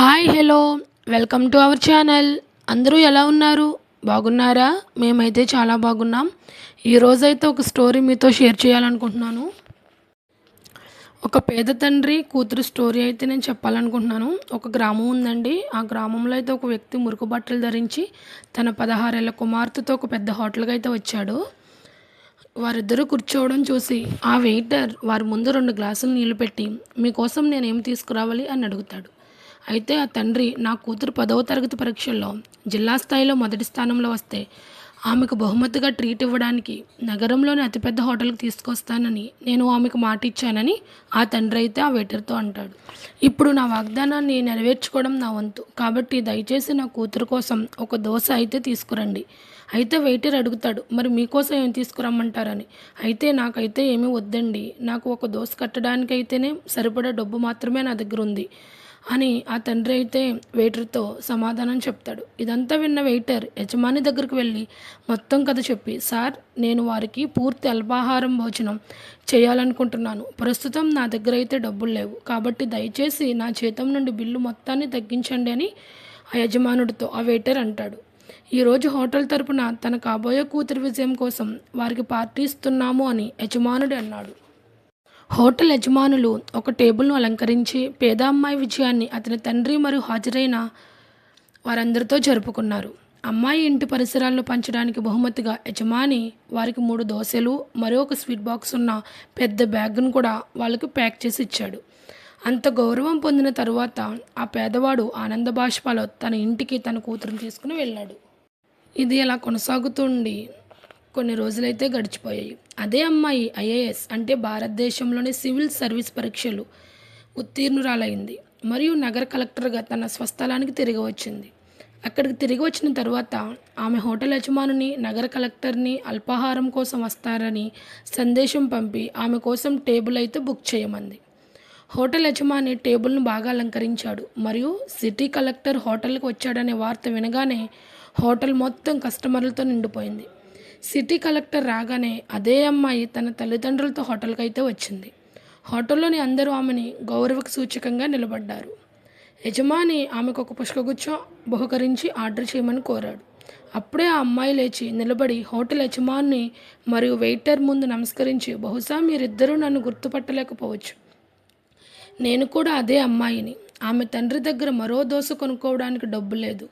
Hi hello. Welcome to our channel. అందరూ ఎలా ఉన్నారు? బాగున్నారా? మేమైతే చాలా బాగున్నాం. ఈరోజైతే ఒక స్టోరీ మీతో షేర్ చేయాలనుకుంటున్నాను. ఒక పేద తండ్రి కూతురు స్టోరీ అయితే నేను చెప్పాలనుకుంటున్నాను. ఒక గ్రామం ఉందండి. ఆ గ్రామంలో అయితే ఒక వ్యక్తి మురుకు బట్టలు ధరించి తన పదహారేళ్ళ కుమార్తెతో ఒక పెద్ద హోటల్కి అయితే వచ్చాడు. వారిద్దరూ కూర్చోవడం చూసి ఆ వెయిటర్ వారి ముందు రెండు గ్లాసులు నీళ్ళు పెట్టి మీకోసం నేను ఏం తీసుకురావాలి? అని అడుగుతాడు. అయితే ఆ తండ్రి నా కూతురు పదవ తరగతి పరీక్షల్లో జిల్లా స్థాయిలో మొదటి స్థానంలో వస్తే ఆమెకు బహుమతిగా ట్రీట్ ఇవ్వడానికి నగరంలోని అతిపెద్ద హోటల్కి తీసుకొస్తానని నేను ఆమెకు మాట ఇచ్చానని ఆ తండ్రి అయితే ఆ వెయిటర్తో అంటాడు. ఇప్పుడు నా వాగ్దానాన్ని నెరవేర్చుకోవడం నా వంతు. కాబట్టి దయచేసి నా కూతురు కోసం ఒక దోశ అయితే తీసుకురండి. అయితే వెయిటర్ అడుగుతాడు మరి మీకోసం ఏం తీసుకురమ్మంటారని? అయితే నాకైతే ఏమీ వద్దండి. నాకు ఒక దోశ కట్టడానికైతేనే సరిపడా డబ్బు మాత్రమే నా దగ్గర ఉంది అని ఆ తండ్రి అయితే వెయిటర్తో సమాధానం చెప్తాడు. ఇదంతా విన్న వెయిటర్ యజమాని దగ్గరికి వెళ్ళి మొత్తం కథ చెప్పి సార్ నేను వారికి పూర్తి అల్పాహారం భోజనం చేయాలనుకుంటున్నాను. ప్రస్తుతం నా దగ్గర అయితే డబ్బులు లేవు. కాబట్టి దయచేసి నా జీతం నుండి బిల్లు మొత్తాన్ని తగ్గించండి అని ఆ యజమానుడితో ఆ వెయిటర్ అంటాడు. ఈరోజు హోటల్ తరపున తన కాబోయే కూతురి విజయం కోసం వారికి పార్టీ ఇస్తున్నాము అని యజమానుడు అన్నాడు. హోటల్ యజమానులు ఒక టేబుల్ను అలంకరించి పేద అమ్మాయి విజయాన్ని అతని తండ్రి మరియు హాజరైన వారందరితో జరుపుకున్నారు. అమ్మాయి ఇంటి పరిసరాలను పంచడానికి బహుమతిగా యజమాని వారికి మూడు దోశలు మరో ఒక స్వీట్ బాక్స్ ఉన్న పెద్ద బ్యాగ్ను కూడా వాళ్ళకి ప్యాక్ చేసి ఇచ్చాడు. అంత గౌరవం పొందిన తరువాత ఆ పేదవాడు ఆనంద భాష్పాలో తన ఇంటికి తన కూతురుని తీసుకుని వెళ్ళాడు. ఇది ఇలా కొనసాగుతుండి కొన్ని రోజులైతే గడిచిపోయాయి. అదే అమ్మాయి ఐఏఎస్ అంటే భారతదేశంలోని సివిల్ సర్వీస్ పరీక్షలు ఉత్తీర్ణురాలైంది మరియు నగర కలెక్టర్గా తన స్వస్థలానికి తిరిగి వచ్చింది. అక్కడికి తిరిగి వచ్చిన తర్వాత ఆమె హోటల్ యజమానుని నగర కలెక్టర్ని అల్పాహారం కోసం వస్తారని సందేశం పంపి ఆమె కోసం టేబుల్ అయితే బుక్ చేయమంది. హోటల్ యజమాని టేబుల్ను బాగా అలంకరించాడు మరియు సిటీ కలెక్టర్ హోటల్కి వచ్చాడనే వార్త వినగానే హోటల్ మొత్తం కస్టమర్లతో నిండిపోయింది. సిటీ కలెక్టర్ రాగానే అదే అమ్మాయి తన తల్లిదండ్రులతో హోటల్కి అయితే వచ్చింది. హోటల్లోని అందరూ ఆమెని గౌరవకు సూచకంగా నిలబడ్డారు. యజమాని ఆమెకు ఒక పుష్పగుచ్చం బహుకరించి ఆర్డర్ చేయమని కోరాడు. అప్పుడే ఆ అమ్మాయి లేచి నిలబడి హోటల్ యజమాని మరియు వెయిటర్ ముందు నమస్కరించి బహుశా మీరిద్దరూ నన్ను గుర్తుపట్టలేకపోవచ్చు. నేను కూడా అదే అమ్మాయిని. ఆమె తండ్రి దగ్గర మరో దోశ కొనుక్కోవడానికి డబ్బు లేదు.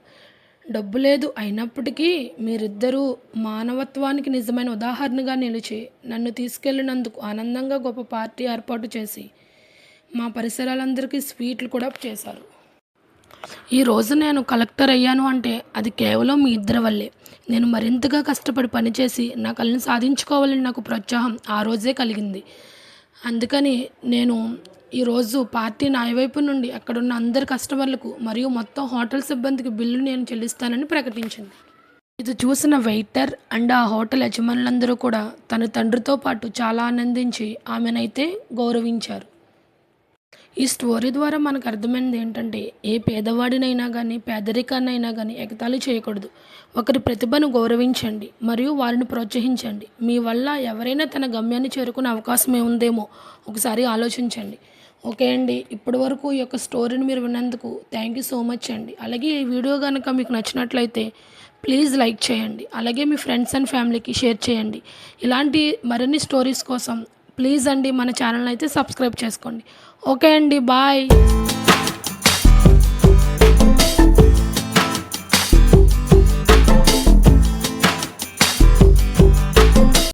డబ్బు లేదు అయినప్పటికీ మీరిద్దరూ మానవత్వానికి నిజమైన ఉదాహరణగా నిలిచి నన్ను తీసుకెళ్ళినందుకు ఆనందంగా గొప్ప పార్టీ ఏర్పాటు చేసి మా పరిసరాలందరికీ స్వీట్లు కూడా చేశారు. ఈ రోజు నేను కలెక్టర్ అయ్యాను అంటే అది కేవలం మీ ఇద్దరి వల్లే. నేను మరింతగా కష్టపడి పనిచేసి నా కళ్ళని సాధించుకోవాలని నాకు ప్రోత్సాహం ఆ రోజే కలిగింది. అందుకని నేను ఈరోజు పార్టీ నాయవైపు నుండి అక్కడున్న అందరి కస్టమర్లకు మరియు మొత్తం హోటల్ సిబ్బందికి బిల్లు నేను చెల్లిస్తానని ప్రకటించింది. ఇది చూసిన వెయిటర్ అండ్ ఆ హోటల్ యజమానులందరూ కూడా తన తండ్రితో పాటు చాలా ఆనందించి ఆమెనైతే గౌరవించారు. ఈ స్టోరీ ద్వారా మనకు అర్థమైనది ఏంటంటే ఏ పేదవాడినైనా కానీ పేదరికాన్నైనా కానీ ఎగతాళి చేయకూడదు. ఒకరి ప్రతిభను గౌరవించండి మరియు వారిని ప్రోత్సహించండి. మీ వల్ల ఎవరైనా తన గమ్యాన్ని చేరుకునే అవకాశం ఏముందేమో ఒకసారి ఆలోచించండి. ఓకే అండి. ఇప్పటి వరకు ఈ యొక్క స్టోరీని మీరు విన్నందుకు థ్యాంక్ యూ సో మచ్ అండి. అలాగే ఈ వీడియో కనుక మీకు నచ్చినట్లయితే ప్లీజ్ లైక్ చేయండి. అలాగే మీ ఫ్రెండ్స్ అండ్ ఫ్యామిలీకి షేర్ చేయండి. ఇలాంటి మరిన్ని స్టోరీస్ కోసం ప్లీజ్ అండి మన ఛానల్ అయితే సబ్స్క్రైబ్ చేసుకోండి. ఓకే అండి. బాయ్